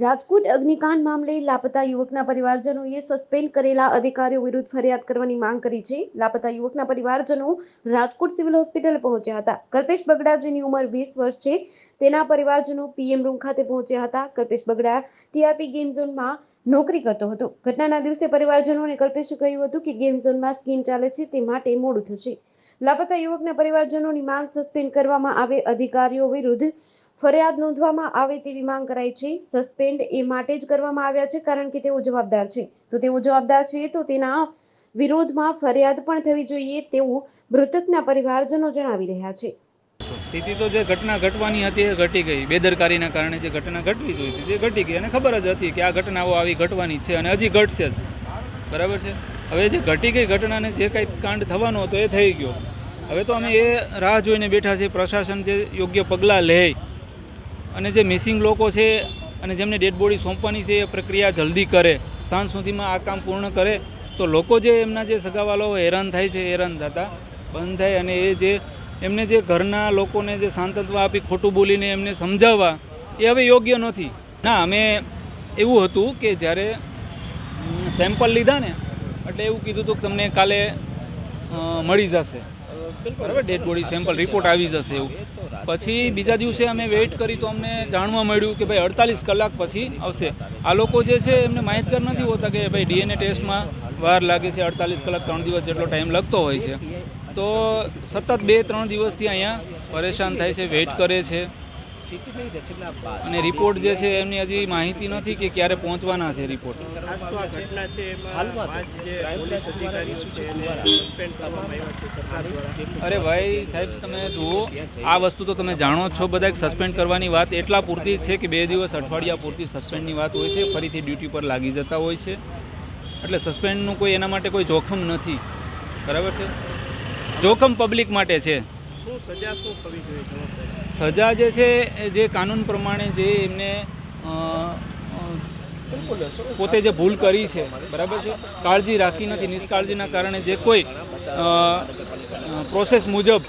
રાજકોટ અગ્નિકાંડ મામલે લાપતા યુવકના પરિવારજનોએ સસ્પેન્ડ કરેલા અધિકારીઓ વિરુદ્ધ ફરિયાદ કરવાની માંગ કરી છે. લાપતા યુવકના પરિવારજનો રાજકોટ સિવિલ હોસ્પિટલ પહોંચ્યા હતા. કલ્પેશ બગડા, જેની ઉંમર વીસ વર્ષ છે, તેના પરિવારજનો પીએમ રૂમ ખાતે પહોંચ્યા હતા. કલ્પેશ બગડા ટીઆરપી ગેમ ઝોનમાં નોકરી કરતો હતો. ઘટનાના દિવસે પરિવારજનોને કલ્પેશે કહ્યું હતું કે ગેમ ઝોનમાં સ્કીમ ચાલે છે, તે માટે મોડું થશે. લાપતા યુવકના પરિવારજનોની માંગ સસ્પેન્ડ કરવામાં આવે અધિકારીઓ વિરુદ્ધ ફરિયાદ નોંધવામાં આવે તેવી માંગ કરાઈ છે. સસ્પેન્ડ એ માટે જ કરવામાં આવ્યા છે કારણ કે તેઓ જવાબદાર છે. તો તેઓ જવાબદાર છે તો તેના વિરોધમાં ફરિયાદ પણ થવી જોઈએ તેવું મૃતકના પરિવારજનો જણાવી રહ્યા છે. સ્થિતિ તો જે ઘટના ઘટવાની હતી એ ઘટી ગઈ. બેદરકારીના કારણે જે ઘટના ઘટવી જોઈતી હતી તે ઘટી ગઈ અને ખબર જ હતી કે આ ઘટનાઓ આવી ઘટવાની છે અને હજી ઘટશે જ. બરાબર છે? હવે જે ઘટી ગઈ ઘટનાને જે કંઈ કાંડ થવાનો હતો એ થઈ ગયો. હવે તો અમે એ રાહ જોઈને બેઠા છીએ. પ્રશાસન જે યોગ્ય પગલાં લે અને જે મિસિંગ લોકો છે અને જેમને ડેડ બોડી સોંપવાની છે એ પ્રક્રિયા જલ્દી કરે સાંજ સુધીમાં આ કામ પૂર્ણ કરે તો લોકો જે એમના જે સગાવાલાઓ હેરાન થાય છે હેરાન થતા બંધ થાય અને એ જે એમને જે ઘરના લોકોને જે સાંતત્વ આપી ખોટું બોલીને એમને સમજાવવા એ હવે યોગ્ય નથી. ના અમે એવું હતું કે જ્યારે સેમ્પલ લીધા ને એટલે એવું કીધું હતું કે તમને કાલે મળી જશે. બરાબર? ડેડ બોડી સેમ્પલ રિપોર્ટ આવી જશે એવું. પછી બીજા દિવસે અમે વેઇટ કરી તો અમને જાણવા મળ્યું કે ભાઈ અડતાલીસ કલાક પછી આવશે. આ લોકો જે છે એમને માહિતગાર નથી હોતા કે ભાઈ ડીએનએ ટેસ્ટમાં વાર લાગે છે, અડતાલીસ કલાક ત્રણ દિવસ જેટલો ટાઈમ લાગતો હોય છે. તો સતત બે ત્રણ દિવસથી અહીંયા પરેશાન થાય છે વેઇટ કરે છે. અને રિપોર્ટ જે છે, એમની હજી માહિતી નથી કે ક્યારે પહોંચવાના છે રિપોર્ટ અરે ભાઈ સાહેબ, તમે જુઓ, આ વસ્તુ તો તમે જાણો છો બધા સસ્પેન્ડ કરવાની વાત એટલા પૂરતી છે કે બે દિવસ, અઠવાડિયા પૂરતી સસ્પેન્ડની વાત હોય છે, ફરીથી ડ્યુટી પર લાગી જતા હોય છે. એટલે સસ્પેન્ડનું કોઈ એના માટે કોઈ જોખમ નથી. બરાબર છે? જોખમ પબ્લિક માટે છે. શું સજા શું થવી જોઈએ સજા જે છે, જે કાનૂન પ્રમાણે જે એમને પોતે જે ભૂલ કરી છે, બરાબર છે? કાળજી રાખી નથી, નિષ્કાળજીના કારણે જે કોઈ પ્રોસેસ મુજબ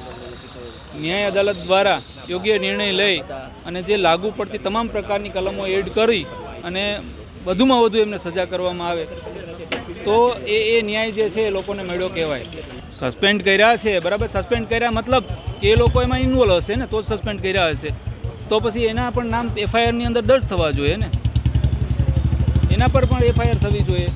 ન્યાય અદાલત દ્વારા યોગ્ય નિર્ણય લઈ અને જે લાગુ પડતી તમામ પ્રકારની કલમો એડ કરી અને વધુમાં વધુ એમને સજા કરવામાં આવે, તો એ એ ન્યાય જે છે એ લોકોને મળ્યો કહેવાય. સસ્પેન્ડ કર્યા છે, બરાબર? સસ્પેન્ડ કર્યા મતલબ એ લોકો એમાં ઇન્વોલ્વ હશે ને, તો જ સસ્પેન્ડ કર્યા હશે. તો પછી એના પણ નામ એફઆઈઆરની અંદર દર્જ થવા જોઈએ ને? એના પર પણ એફઆઈઆર થવી જોઈએ.